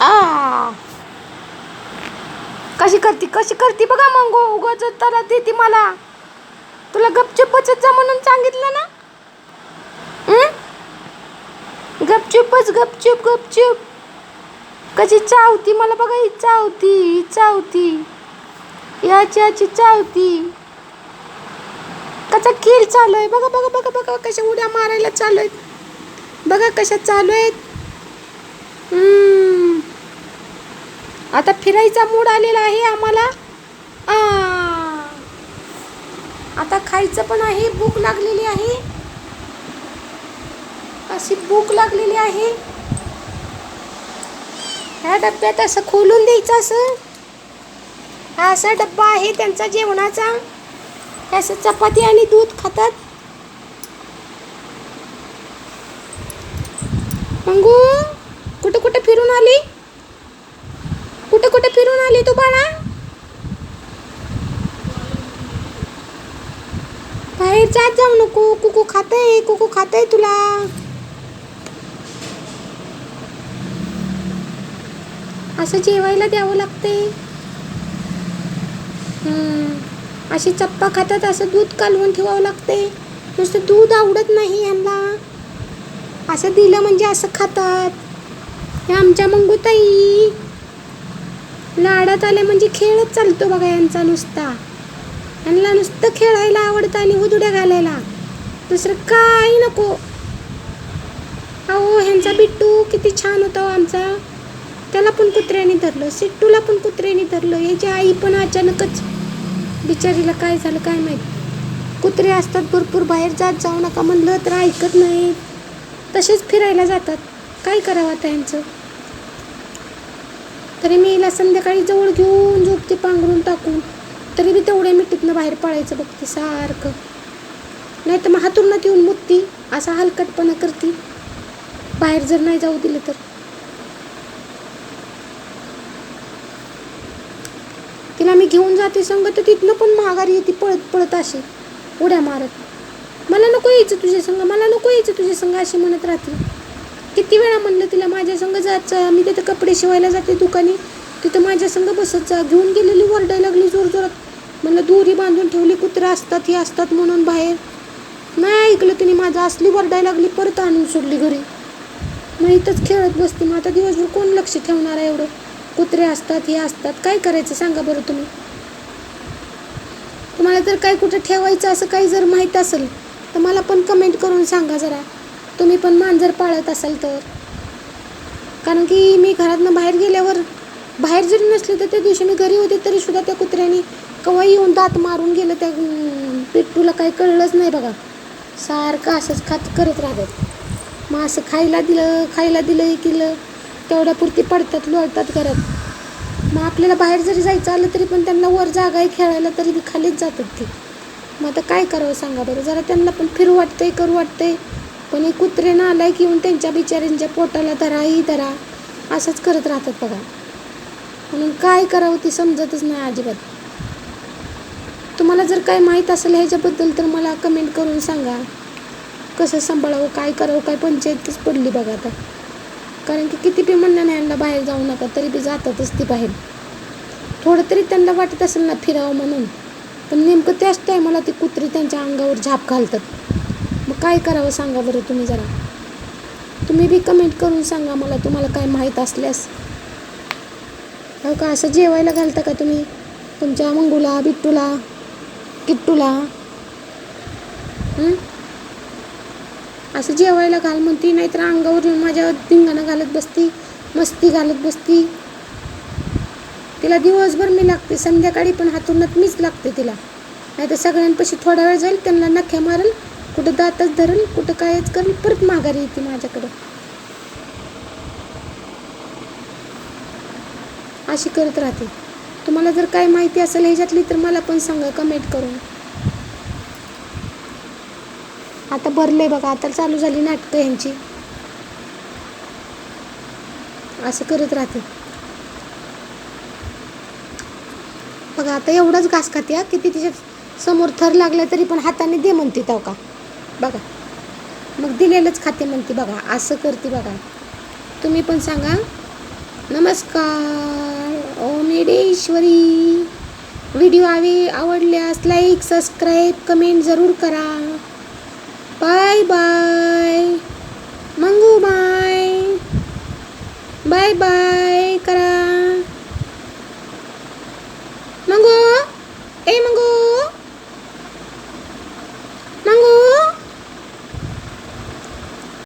आ. कशी करती कशी करती बघा मग उगाच तर देते मला. तुला गपचूप बचत जा म्हणून सांगितलं ना. गपचुपच गपचूपच गपचूप गपचूप. कशी चावती मला बघा ही चावती ही चावती. याची याची चावती. कसा खेळ चालू आहे. बघा बघा बघा बघा कशा उड्या मारायला चालू आहेत. बघा कशा चालू आहेत. हम्म. आता फिरायचा मूड आलेला आहे आम्हाला. आता खायचं पण आहे भूक लागलेली आहे. अशी भूक लागलेली आहे. ह्या डब्यात असं खोलून द्यायचं असं. हा असा डब्बा आहे त्यांचा जेवणाचा. असं चपाती आणि दूध खातात. मंगू कुठं कुठं फिरून आली कुठे कुठे फिरून आली तू बाळा बाहेर जात जाऊ नको कुकू खातय कुकू खातय तुला. असं जेवायला द्यावं लागते अशी चप्पा खातात असं दूध कालवून ठेवावं लागते नुसतं दूध आवडत नाही यांना. असं दिलं म्हणजे असं खातात. हे आमच्या मंगूताई. लाडात आले म्हणजे खेळच चालतो बघा यांचा नुसता. त्यांना नुसतं खेळायला आवडतं आणि उदुड्या घालायला. दुसरं काही नको. अहो ह्यांचा बिट्टू किती छान होता हो आमचा. त्याला पण कुत्र्याने धरलं सिट्टूला पण कुत्र्याने धरलं. याची आई पण अचानकच बिचारीला काय झालं काय माहीत. कुत्रे असतात भरपूर बाहेर जात जाऊ नका म्हणलं तर ऐकत नाहीत. तसेच फिरायला जातात. काय करावं आता यांचं तरी मी हिला संध्याकाळी जवळ घेऊन झोपते पांघरून टाकून. तरी मी तेवढ्या मिठीतनं बाहेर पळायचं बघते सारखं. नाही तर मग हातून येऊन मुतती असा हलकटपणा करते. बाहेर जर नाही जाऊ दिलं तर. तिला मी घेऊन जाते संग तर तिथनं पण माघारी येते पळत पळत अशी उड्या मारत. मला नको यायचं तुझ्या संग मला नको यायचं तुझ्या संग अशी म्हणत राहते. किती वेळा म्हणलं तिला माझ्या संग जायचं मी तिथं कपडे शिवायला जाते दुकानी. तिथं माझ्या संग बसत जा. घेऊन गेलेली वरडायला लागली जोर जोरात म्हणलं दोरी बांधून ठेवली कुत्रे असतात हे असतात म्हणून बाहेर. नाही ऐकलं तिने माझं असली वरडायला लागली परत आणून सोडली घरी. मग इथंच खेळत बसते मग आता दिवसभर कोण लक्ष ठेवणार आहे एवढं? कुत्रे असतात हे असतात काय करायचं सांगा बरं तुम्ही? तुम्हाला जर काही कुठं ठेवायचं असं काही जर माहीत असेल तर मला पण कमेंट करून सांगा जरा. तुम्ही पण मांजर पाळत असाल तर. कारण की मी घरातनं बाहेर गेल्यावर बाहेर जरी नसले तर त्या दिवशी मी घरी होते तरी सुद्धा त्या कुत्र्याने केव्हा येऊन दात मारून गेलं त्या पिट्टूला काही कळलंच नाही बघा. सारखं असंच खात करत राहतात. मग असं खायला दिलं खायला दिलं हे केलं तेवढ्यापुरती पडतात लोळतात घरात. मग आपल्याला बाहेर जरी जायचं आलं तरी पण त्यांना वर जागा आहे खेळायला तरी बी खालीच जातात ते. मग आता काय करावं सांगा बरं? जरा त्यांना पण फिरू वाटतंय करू वाटतंय. पण हे कुत्रे ना आलाय की येऊन त्यांच्या बिचाऱ्यांच्या पोटाला धरा ही धरा असंच करत राहतात बघा. म्हणून काय करावं ते समजतच नाही अजिबात. तुम्हाला जर काय माहीत असेल ह्याच्याबद्दल तर मला कमेंट करून सांगा. कसं सांभाळावं काय करावं काय पंचायतच पडली बघा आता. कारण की किती बी म्हणणं नाही यांना बाहेर जाऊ नका तरी बी जातातच ती बाहेर. थोडं तरी त्यांना वाटत असेल ना फिरावं म्हणून. पण नेमकं त्याच टायमाला ती कुत्री त्यांच्या अंगावर झाप घालतात. मग काय करावं सांगा बरं तुम्ही जरा. तुम्ही बी कमेंट करून सांगा मला तुम्हाला काय माहीत असल्यास. हो का असं जेवायला घालता का तुम्ही? तुमच्या मंगूला बिट्टूला? किट्टूला? असं जेवायला घाल म्हणती नाहीतर अंगावर येऊन माझ्या धिंगाणं घालत बसती मस्ती घालत बसती. तिला दिवसभर मी लागते संध्याकाळी पण हातूनच मीच लागते तिला. नाही तर सगळ्यांपाशी थोडा वेळ जाईल त्यांना नख्या मारेल कुठं दातच धरेल कुठं कायच करेल परत माघारी येते माझ्याकडं. अशी करत राहते. तुम्हाला जर काय माहिती असेल ह्याच्यातली तर मला पण सांगा कमेंट करून. आता भरले बघा आता चालू झाली नाटकं यांची असं करत राहते. बघा आता एवढंच घास खाते हा. किती तिच्या समोर थर लागला तरी पण हाताने दे म्हणते तो का? बघा. मग दिलेलंच खाते म्हणते बघा असं करते बघा. तुम्ही पण सांगा. नमस्कार. निडेश्वरी व्हिडिओ आवे आवडल्यास लाईक सबस्क्राईब कमेंट जरूर करा. Bye bye Mangu bye bye bye